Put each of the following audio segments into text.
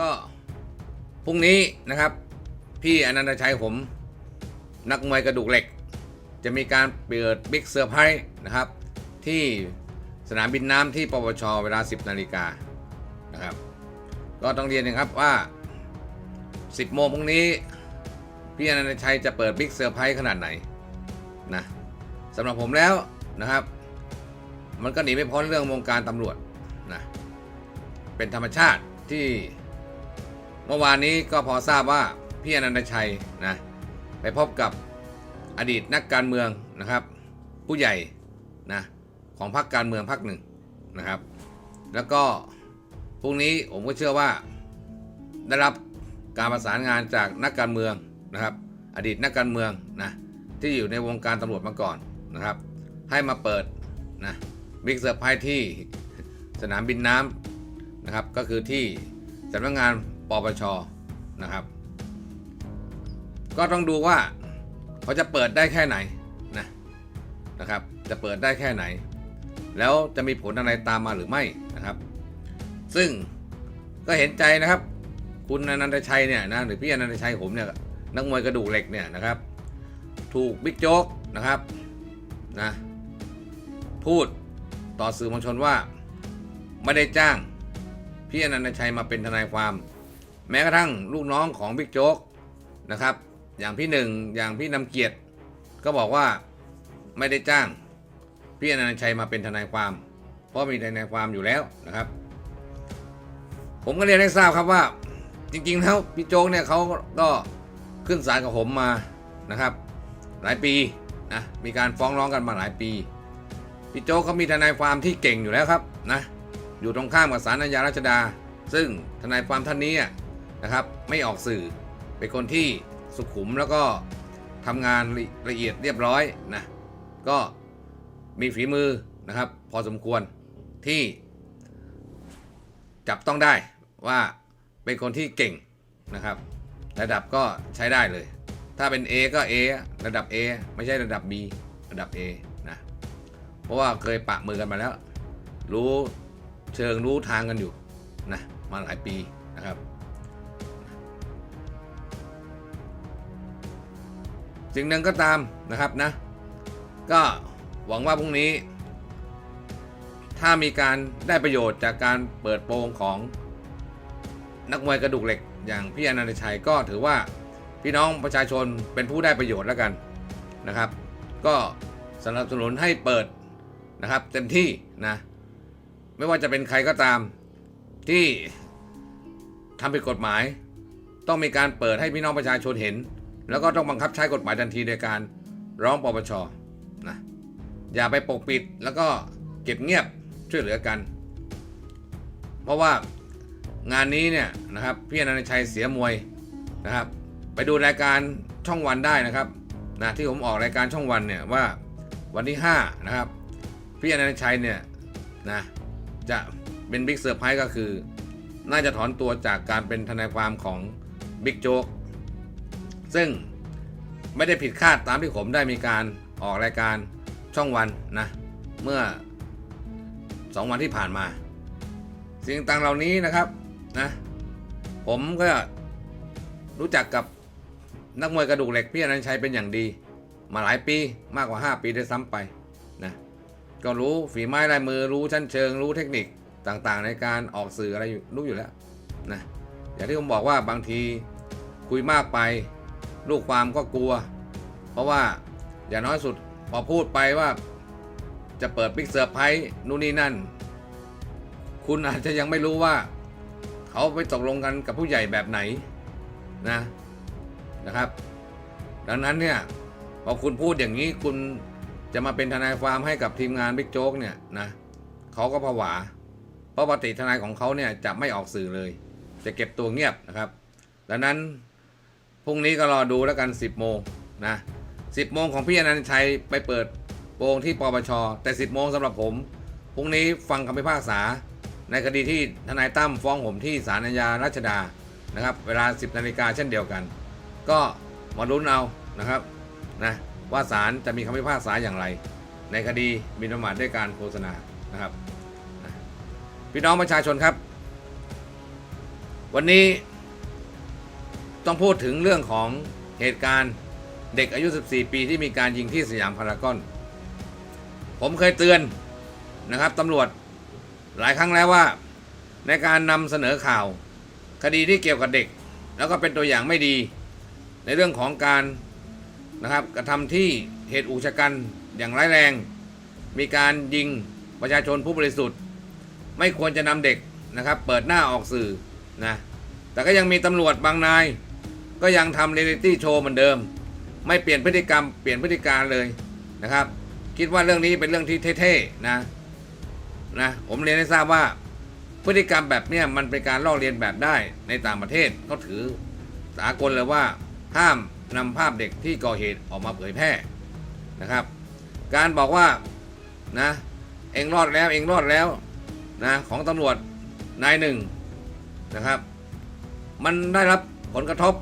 ก็พรุ่งนี้นะครับ พี่อนันตชัยผม นักมวยกระดูกเหล็ก จะมีการเปิดบิ๊กเซอร์ไพรส์นะครับ ที่สนามบินน้ำที่ปปชเวลา 10 นาฬิกานะครับ ก็ต้องเรียนนะครับว่า 10 โมงพรุ่งนี้พี่อนันตชัยจะเปิดบิ๊กเซอร์ไพรส์ขนาดไหนนะสำหรับผมแล้วนะครับ มันก็หนีไม่พ้นเรื่องวงการตำรวจนะเป็นธรรมชาติที่ เมื่อวานนี้ก็พอทราบว่าพี่อนันตชัยนะไปพบกับอดีตนักการเมืองนะครับ ผู้ใหญ่นะของพรรคการเมืองพรรคหนึ่งนะครับ แล้วก็พรุ่งนี้ผมก็เชื่อว่าได้รับการประสานงานจากนักการเมืองนะครับ อดีตนักการเมืองนะที่อยู่ในวงการตำรวจมาก่อนนะครับ ให้มาเปิดนะบิ๊กเซอร์ไพรส์ที่สนามบินน้ำนะครับก็คือที่สำนักงาน ปปชนะครับ ก็ต้องดูว่าเขาจะเปิดได้แค่ไหนนะนะครับ จะเปิดได้แค่ไหน แล้วจะมีผลอะไรตามมาหรือไม่นะครับ ซึ่งก็เห็นใจนะครับ คุณอนันตชัยเนี่ยนะหรือพี่อนันตชัยผมเนี่ยนักมวยกระดูกเหล็กเนี่ยนะครับ ถูกบิ๊กโจ๊กนะครับนะพูดต่อสื่อมวลชนว่า ไม่ได้จ้างพี่อนันตชัยมาเป็นทนายความ แม้กระทั่งลูกน้องของบิ๊กโจ๊กนะครับ อย่างพี่หนึ่งอย่างพี่นำเกียรติ ก็บอกว่าไม่ได้จ้างพี่อนันตชัยมาเป็นทนายความ เพราะมีทนายความอยู่แล้วนะครับ ผมก็เรียนให้ทราบครับว่า จริงๆแล้วพี่โจ๊กเนี่ยเขาก็ขึ้นศาลกับผมมานะครับ หลายปีนะมีการฟ้องร้องกันมาหลายปีพี่โจ๊กเขามีทนายความที่เก่งอยู่แล้วครับนะอยู่ตรงข้ามกับศาลอาญารัชดา ซึ่งทนายความท่านนี้อะ นะครับ ไม่ออกสื่อ เป็นคนที่สุขุมแล้วก็ทำงานละเอียดเรียบร้อยนะก็มีฝีมือนะครับ พอสมควรที่จับต้องได้ว่าเป็นคนที่เก่งนะครับ ระดับก็ใช้ได้เลย ถ้าเป็น A ก็ A ระดับ A ไม่ใช่ระดับ B ระดับ A นะเพราะว่าเคยปะมือกันมาแล้ว รู้เชิงรู้ทางกันอยู่นะมาหลายปีนะครับ สิ่งหนึ่งก็ตามนะครับนะ ก็หวังว่าพรุ่งนี้ ถ้ามีการได้ประโยชน์จากการเปิดโปงของนักมวยกระดูกเหล็กอย่างพี่อนันตชัยก็ถือว่าพี่น้องประชาชนเป็นผู้ได้ประโยชน์แล้วกันนะครับ ก็สนับสนุนให้เปิดนะครับเต็มที่นะไม่ว่าจะเป็นใครก็ตามที่ทำผิดกฎหมาย ต้องมีการเปิดให้พี่น้องประชาชนเห็น แล้วก็ต้องบังคับใช้กฎหมายทันทีโดยการร้องปปชนะอย่าไปปกปิดแล้วก็เก็บเงียบช่วยเหลือกัน เพราะว่างานนี้เนี่ยนะครับพี่อนันตชัยเสียมวยนะครับ ไปดูรายการช่องวันได้นะครับนะที่ผมออกรายการช่องวันเนี่ยว่าวันที่5นะครับพี่อนันตชัยเนี่ยนะจะเป็นบิ๊กเซอร์ไพรส์ก็คือ น่าจะถอนตัวจากการเป็นทนายความของบิ๊กโจ๊ก ซึ่งไม่ได้ผิดคาดตามที่ผมได้มีการออกรายการช่องวันนะเมื่อสองวันที่ผ่านมา สิ่งต่างเหล่านี้นะครับนะผมก็รู้จักกับนักมวยกระดูกเหล็กพี่อนันต์ชัยเป็นอย่างดี มาหลายปีมากกว่า 5 ปีได้ซ้ำไปนะก็รู้ฝีไม้ลายมือรู้ชั้นเชิง รู้เทคนิคต่างๆ ในการออกสื่ออะไรอยู่รู้อยู่แล้วนะอย่างที่ผมบอกว่าบางทีคุยมากไป ลูกความก็กลัว เพราะว่าอย่างน้อยสุดพอพูดไปว่าจะเปิดบิ๊กเซอร์ไพรส์นู่นนี่นั่น คุณอาจจะยังไม่รู้ว่า เขาไปตกลงกันกับผู้ใหญ่แบบไหนนะนะครับ ดังนั้นเนี่ยพอคุณพูดอย่างนี้คุณจะมาเป็นทนายความให้กับทีมงานบิ๊กโจ๊กเนี่ยนะเขาก็ผวา เพราะปกติทนายของเขาเนี่ยจะไม่ออกสื่อเลย จะเก็บตัวเงียบนะครับ ดังนั้น พรุ่งนี้ก็รอดูแล้วกัน 10 โมงนะ10 โมงของพี่อนันต์ชัยไปเปิดโปงที่ปปช แต่ 10 โมงสำหรับผม พรุ่งนี้ฟังคำพิพากษา ในคดีที่ทนายตั้มฟ้องผมที่ศาลอาญารัชดานะครับ เวลา 10 นาฬิกาเช่นเดียวกัน ก็มาลุ้นเอานะครับนะว่าศาลจะมีคำพิพากษาอย่างไร ในคดีมินประมาทด้วยการโฆษณานะครับนะพี่น้องประชาชนครับ วันนี้ ต้องพูดถึงเรื่องของเหตุการณ์เด็กอายุ 14 ปีที่มีการยิงที่สยามพารากอน ผมเคยเตือนนะครับตำรวจหลายครั้งแล้วว่า ในการนำเสนอข่าว คดีที่เกี่ยวกับเด็ก แล้วก็เป็นตัวอย่างไม่ดี ในเรื่องของการนะครับกระทำที่เหตุอุกชะกันอย่างร้ายแรง มีการยิงประชาชนผู้บริสุทธิ์ ไม่ควรจะนำเด็กนะครับ เปิดหน้าออกสื่อนะแต่ก็ยังมีตำรวจบางนาย ก็ยังทำเรียลิตี้โชว์เหมือนเดิม ไม่เปลี่ยนพฤติกรรมเปลี่ยนพฤติการเลยนะครับ คิดว่าเรื่องนี้เป็นเรื่องที่เท่ๆนะนะผมเรียนให้ทราบว่าพฤติกรรมแบบเนี้ยมันเป็นการลอกเลียนแบบได้ในต่างประเทศเขาถือสากลเลยว่าห้ามนำภาพเด็กที่ก่อเหตุออกมาเผยแพร่นะครับ การบอกว่านะเองรอดแล้วเองรอดแล้วนะของตำรวจนายหนึ่งนะครับ มันได้รับผลกระทบ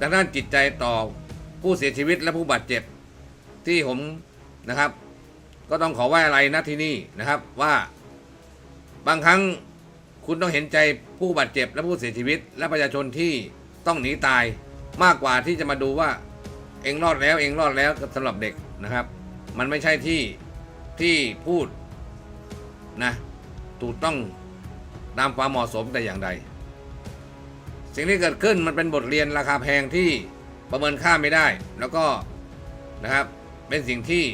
ทางด้านจิตใจต่อผู้เสียชีวิตและผู้บาดเจ็บที่ผมนะครับ ก็ต้องขอไว้อะไรนะที่นี่นะครับว่าบางครั้งคุณต้องเห็นใจผู้บาดเจ็บและผู้เสียชีวิต และประชาชนที่ต้องหนีตายมากกว่าที่จะมาดูว่า เองรอดแล้วเองรอดแล้วสำหรับเด็กนะครับ มันไม่ใช่ที่ที่พูดนะถูกต้องตามความเหมาะสมแต่อย่างใด สิ่งที่เกิดขึ้นมันเป็นบทเรียนราคาแพงที่ประเมินค่าไม่ได้ แล้วก็นะครับเป็นสิ่งที่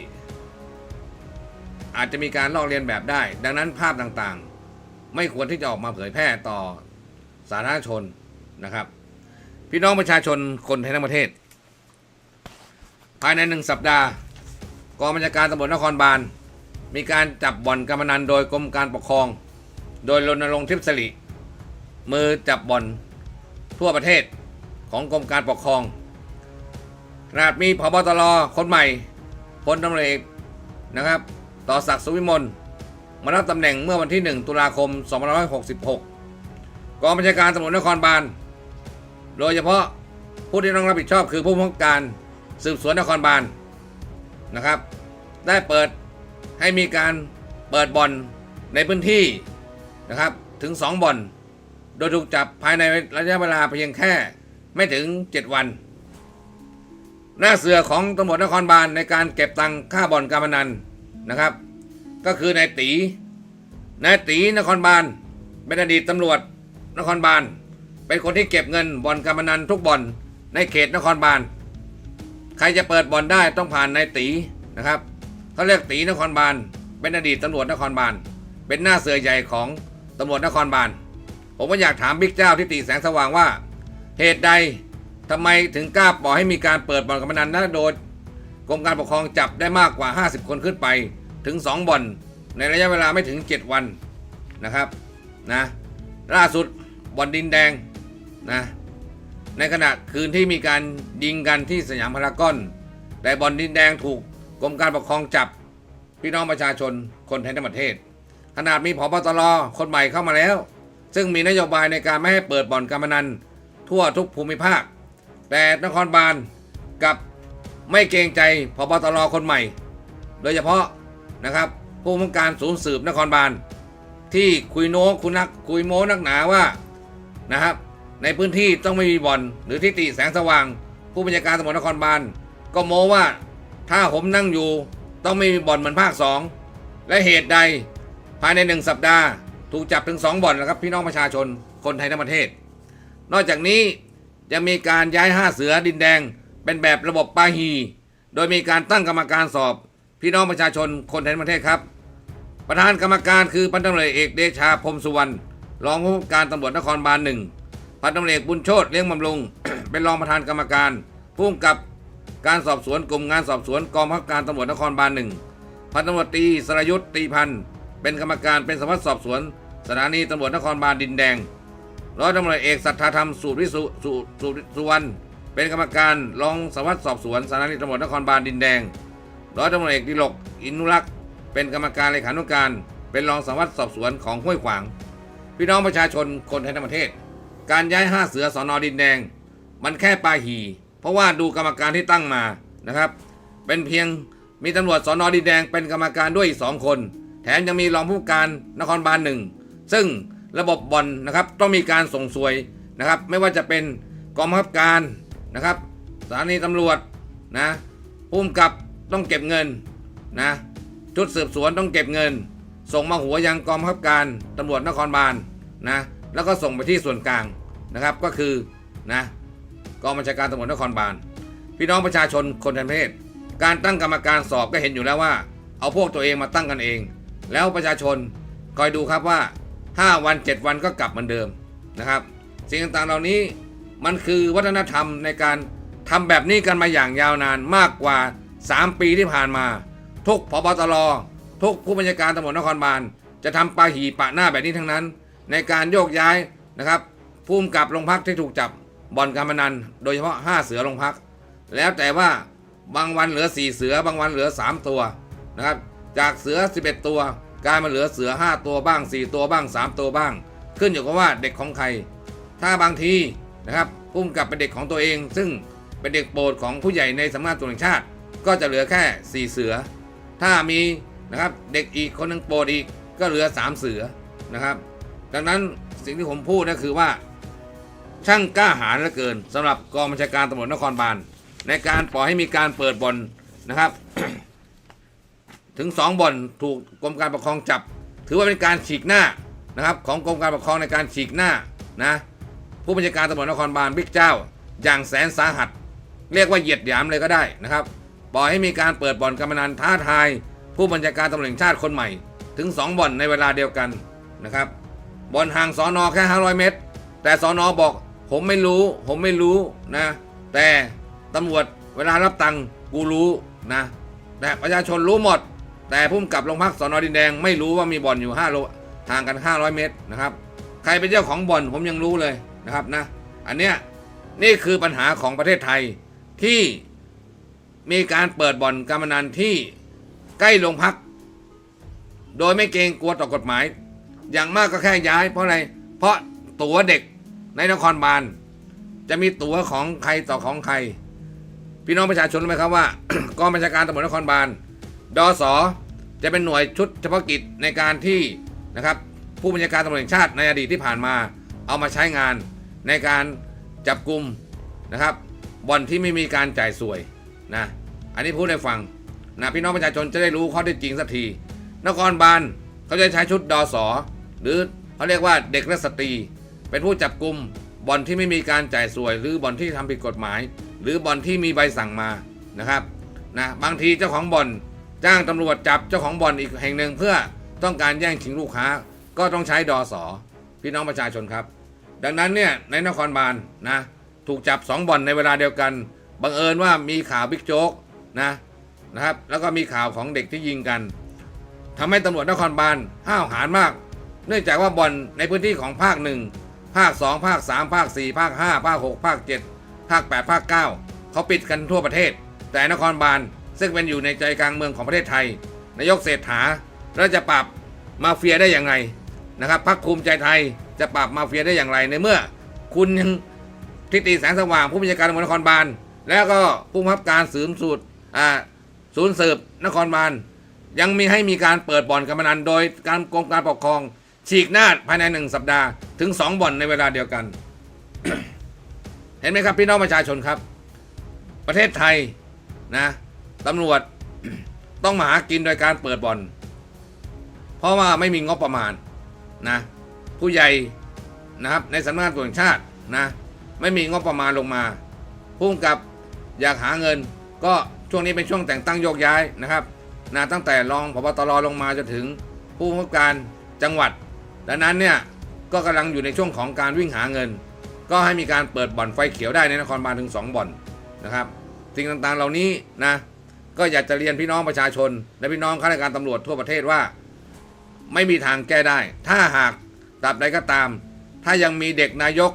อาจจะมีการลอกเลียนแบบได้ ดังนั้นภาพต่างๆ ไม่ควรที่จะออกมาเผยแพร่ต่อสาธารณชนนะครับ พี่น้องประชาชนคนไทยทั้งประเทศ ภายในหนึ่งสัปดาห์กองบัญชาการตำรวจนครบาลมีการจับบ่อนการพนันโดยกรมการปกครอง โดยรณรงค์ทิพย์สิริมือจับบ่อน ทั่วประเทศของกรมการปกครองขนาดมีพบตรคนใหม่พลตำรวจเอกนะครับ ต่อศักดิ์สุวิมลมารับตำแหน่งเมื่อวันที่ 1 ตุลาคม 2566 กองบัญชาการตำรวจนครบาล โดยเฉพาะผู้ที่ต้องรับผิดชอบคือผู้บังคับการสืบสวนนครบาลนะครับ ได้เปิดให้มีการเปิดบ่อนในพื้นที่นะครับถึง 2บ่อน โดยถูกจับภายในระยะเวลาเพียงแค่ไม่ถึง 7 วัน หน้าเสือของตำรวจนครบาลในการเก็บตังค่าบ่อนการพนันนะครับ ก็คือนายตีนายตีนครบาลเป็นอดีตตำรวจนครบาลเป็นคนที่เก็บเงินบ่อนการพนันทุกบ่อนในเขตนครบาลใครจะเปิดบ่อนได้ต้องผ่านนายตีนะครับเขาเรียกตีนครบาลเป็นอดีตตำรวจนครบาลเป็นหน้าเสือใหญ่ของตำรวจนครบาล ผมก็อยากถามบิ๊กเจ้าที่ตีแสงสว่างว่า เหตุใดทำไมถึงกล้าปล่อยให้มีการเปิดบ่อนการพนันนะโดยกรมการปกครองจับได้มากกว่า 50 คนขึ้นไปถึง 2บ่อน ในระยะเวลาไม่ถึง 7 วันนะครับนะล่าสุดบ่อนดินแดงนะในขณะคืนที่มีการยิงกันที่สยามพารากอน แต่บ่อนดินแดงถูกกรมการปกครองจับพี่น้องประชาชนคนไทยทั้งประเทศ ขนาดมีพบตรคนใหม่เข้ามาแล้ว ซึ่งมีนโยบายในการไม่ให้เปิดบ่อนการพนัน ทั่วทุกภูมิภาค แต่นครบาลกับไม่เกรงใจพบตรคนใหม่ โดยเฉพาะนะครับผู้บังการศูนย์สืบนครบาล ที่คุยโน้คุณนักคุยโม้นักหนาว่านะครับ ในพื้นที่ต้องไม่มีบ่อน หรือที่ติแสงสว่าง ผู้บัญชาการตำรวจนครบาล ก็โม้ว่าถ้าผมนั่งอยู่ต้องไม่มีบ่อนเหมือนภาคสองและเหตุใดภายในหนึ่งสัปดาห์ ถูกจับถึงสองบ่อนนะครับพี่น้องประชาชนคนไทยทั้งประเทศ นอกจากนี้ยังมีการย้ายห้าเสือดินแดง เป็นแบบระบบปาฮี โดยมีการตั้งกรรมการสอบ พี่น้องประชาชนคนไทยทั้งประเทศครับ ประธานกรรมการคือพันตำรวจเอกเดชาพรมสุวรรณรองผู้การตำรวจนครบาลหนึ่งพันตำรวจเอกบุญโชตเลี้ยงบำรุง เป็นรองประธานกรรมการผู้กำกับการสอบสวนกลุ่มงานสอบสวนกองบังคับการตำรวจนครบาลหนึ่งพันตำรวจตีสรยุทธ์ตีพันธ์เป็นกรรมการเป็นสารวัสดิ์สอบสวน สถานีตำรวจนครบาลดินแดง ร้อยตำรวจเอกสัทธาธรรมสูตรวิสุสุสุสุวรรณเป็นกรรมการรองสารวัสดิ์สอบสวนสถานีตำรวจนครบาลดินแดง ร้อยตำรวจเอกดิลกอินุรักษ์เป็นกรรมการเลขานุการ เป็นรองสารวัตรสอบสวนของห้วยขวาง พี่น้องประชาชนคนไทยทั้งประเทศ การย้ายห้าเสือสอนอดินแดง มันแค่ปลาหี เพราะว่าดูกรรมการที่ตั้งมานะครับ เป็นเพียงมีตำรวจสอนอดินแดงเป็นกรรมการด้วยอีกสองคน แถมยังมีรองผู้การนครบาลหนึ่ง ซึ่งระบบบอลนะครับต้องมีการส่งสวยนะครับ ไม่ว่าจะเป็นกองบังคับการนะครับสถานีตำรวจนะพุ่มกับต้องเก็บเงินนะชุดสืบสวนต้องเก็บเงิน ส่งมาหัวยังกองบังคับการตำรวจนครบาลนะแล้วก็ส่งไปที่ส่วนกลางนะครับก็คือนะกองบัญชาการตำรวจนครบาลพี่น้องประชาชนคนทั้งประเทศ การตั้งกรรมการสอบก็เห็นอยู่แล้วว่า เอาพวกตัวเองมาตั้งกันเอง แล้วประชาชนคอยดูครับว่า 5 วัน 7 วันก็กลับเหมือนเดิมนะครับ สิ่งต่างๆเหล่านี้มันคือวัฒนธรรมในการทำแบบนี้กันมาอย่างยาวนานมากกว่า 3 ปีที่ผ่านมา ทุกพบตรทุกผู้บัญชาการตำรวจนครบาลจะทำปาหีปะหน้าแบบนี้ทั้งนั้น ในการโยกย้ายนะครับผู้กำกับโรงพักที่ถูกจับบ่อนการพนัน โดยเฉพาะ 5 เสือโรงพัก แล้วแต่ว่าบางวันเหลือ 4 เสือบางวันเหลือ 3 ตัวนะครับจากเสือ 11 ตัว กลายมาเหลือเสือ 5 ตัวบ้าง 4 ตัวบ้าง 3 ตัวบ้าง ขึ้นอยู่กับว่าเด็กของใคร ถ้าบางทีนะครับพุ่มกลับเป็นเด็กของตัวเอง ซึ่งเป็นเด็กโปรดของผู้ใหญ่ในสำนักงานตำรวจแห่งชาติ ก็จะเหลือแค่ 4 เสือ ถ้ามีนะครับเด็กอีกคนหนึงโปรดอีกก็เหลือ 3 เสือนะครับ ดังนั้นสิ่งที่ผมพูดก็คือว่า ช่างกล้าหาญเหลือเกินสำหรับกองบัญชาการตำรวจนครบาลในการปล่อยให้มีการเปิดบ่อนนะครับ ถึงสองบ่อนถูกกรมการปกครองจับ ถือว่าเป็นการฉีกหน้านะครับของกรมการปกครองในการฉีกหน้านะผู้บัญชาการตำรวจนครบาลบิ๊กเจ้า อย่างแสนสาหัส เรียกว่าเหยียดหยามเลยก็ได้นะครับปล่อยให้มีการเปิดบ่อนการพนันท้าทาย ผู้บัญชาการตำรวจแห่งชาติคนใหม่ ถึง 2บ่อนในเวลาเดียวกันนะครับบ่อนห่างสอนอแค่ 500 เมตร แต่สอนอบอกผมไม่รู้ ผมไม่รู้นะ แต่ตำรวจเวลารับตังกูรู้นะแต่ประชาชนรู้หมด แต่พุ่มกับโรงพักสอนอดินแดงไม่รู้ว่ามีบ่อนอยู่5โลห่างกัน 500 เมตรนะครับ ใครเป็นเจ้าของบ่อนผมยังรู้เลยนะครับนะ อันเนี้ยนี่คือปัญหาของประเทศไทยที่มีการเปิดบ่อนการพนันที่ใกล้โรงพัก โดยไม่เกรงกลัวต่อกฎหมาย อย่างมากก็แค่ย้าย เพราะอะไร เพราะตั๋วเด็กในนครบาลจะมีตั๋วของใครต่อของใคร พี่น้องประชาชนรู้ไหมครับว่า กองบัญชาการตำรวจนครบาล ดอสอจะเป็นหน่วยชุดเฉพาะกิจในการที่นะครับผู้บัญชาการตำรวจแห่งชาติในอดีตที่ผ่านมา เอามาใช้งานในการจับกลุ่มนะครับบ่อนที่ไม่มีการจ่ายสวยนะอันนี้พูดให้ฟังนะพี่น้องประชาชนจะได้รู้ข้อเท็จจริงสักที นครบาลเขาจะใช้ชุดดอสอหรือเขาเรียกว่าเด็กและสตรี เป็นผู้จับกลุ่มบ่อนที่ไม่มีการจ่ายสวย หรือบ่อนที่ทำผิดกฎหมาย หรือบ่อนที่มีใบสั่งมานะครับนะบางทีเจ้าของบ่อน จ้างตำรวจจับเจ้าของบ่อนอีกแห่งหนึ่งเพื่อต้องการแย่งชิงลูกค้า ก็ต้องใช้ดอสอพี่น้องประชาชนครับ ดังนั้นเนี่ยในนครบาลนะถูกจับสองบ่อนในเวลาเดียวกันบังเอิญว่ามีข่าวบิ๊กโจ๊กนะนะครับ แล้วก็มีข่าวของเด็กที่ยิงกันทำให้ตำรวจนครบาลห้าวหาญมาก เนื่องจากว่าบ่อนในพื้นที่ของภาคหนึ่งภาค 2 ภาค 3 ภาค 4 ภาค 5 ภาค 6 ภาค 7 ภาค 8 ภาค 9 เขาปิดกันทั่วประเทศ แต่นครบาล ซึ่งเป็นอยู่ในใจกลางเมืองของประเทศไทย นายกเศรษฐาแล้วจะปราบมาเฟียได้อย่างไรนะครับพรรคภูมิใจไทยจะปราบมาเฟียได้อย่างไรในเมื่อ คุณยังทิติแสงสว่างผู้บัญชาการตำรวจนครบาลแล้วก็ผู้บังคับการสืบสูตรอ่าศูนย์สืบนครบาลยังมีให้มีการเปิดบ่อนการพนันโดยการกรมการปกครอง ฉีกหน้าภายในหนึ่งสัปดาห์ถึงสองบ่อนในเวลาเดียวกัน เห็นไหมครับพี่น้องประชาชนครับ ประเทศไทยนะ ตำรวจต้องมาหากินโดยการเปิดบ่อน เพราะว่าไม่มีงบประมาณนะผู้ใหญ่นะครับในสำนักงานตำรวจแห่งชาตินะไม่มีงบประมาณลงมาพุ่มกับอยากหาเงิน ก็ช่วงนี้เป็นช่วงแต่งตั้งโยกย้ายนะครับนะตั้งแต่รองพบตรลงมาจนถึงผู้บังคับการจังหวัด ดังนั้นเนี่ยก็กำลังอยู่ในช่วงของการวิ่งหาเงิน ก็ให้มีการเปิดบ่อนไฟเขียวได้ในนครบาลถึง 2 บ่อนนะครับสิ่งต่างๆเหล่านี้นะ ก็อยากจะเรียนพี่น้องประชาชน และพี่น้องข้าราชการตำรวจทั่วประเทศว่า ไม่มีทางแก้ได้ ถ้าหากตราบใดก็ตาม ถ้ายังมีเด็กนายก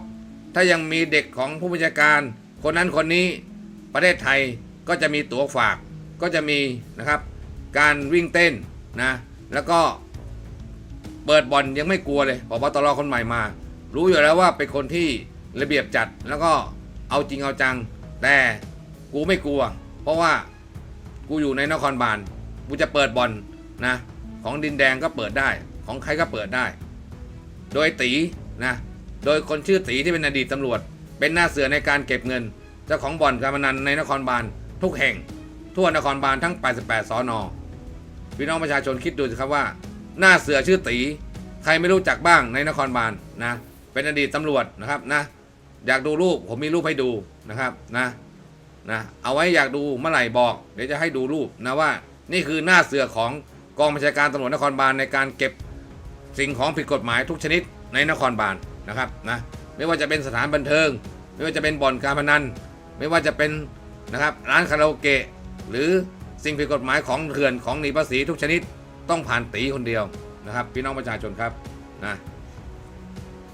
ถ้ายังมีเด็กของผู้บัญชาการ คนนั้นคนนี้ประเทศไทยก็จะมีตั๋วฝาก ก็จะมีนะครับ การวิ่งเต้นนะแล้วก็เปิดบอลยังไม่กลัวเลยพบตรคนใหม่มา รู้อยู่แล้วว่าเป็นคนที่ระเบียบจัดแล้วก็เอาจริงเอาจัง แต่กูไม่กลัว เพราะว่า กูอยู่ในนครบาลกูจะเปิดบอลนะ ของดินแดงก็เปิดได้ ของใครก็เปิดได้ โดยตีนะ โดยคนชื่อตีที่เป็นอดีตตำรวจ เป็นหน้าเสือในการเก็บเงิน เจ้าของบ่อนการพนันในนครบาลทุกแห่ง ทั่วนครบาลทั้ง 88 สอนอพี่น้องประชาชนคิดดูสิครับว่า หน้าเสือชื่อตี ใครไม่รู้จักบ้างในนครบาลนะเป็นอดีตตำรวจนะครับนะ อยากดูรูปผมมีรูปให้ดูนะครับนะ นะเอาไว้อยากดูเมื่อไหร่บอก เดี๋ยวจะให้ดูรูปนะว่า นี่คือหน้าเสือของกองบัญชาการตำรวจนครบาลในการเก็บสิ่งของผิดกฎหมายทุกชนิดในนครบาลนะครับนะไม่ว่าจะเป็นสถานบันเทิง ไม่ว่าจะเป็นบ่อนการพนัน ไม่ว่าจะเป็นนะครับร้านคาราโอเกะหรือสิ่งผิดกฎหมายของเถื่อนของหนีภาษีทุกชนิดต้องผ่านตีคนเดียวนะครับ พี่น้องประชาชนครับนะ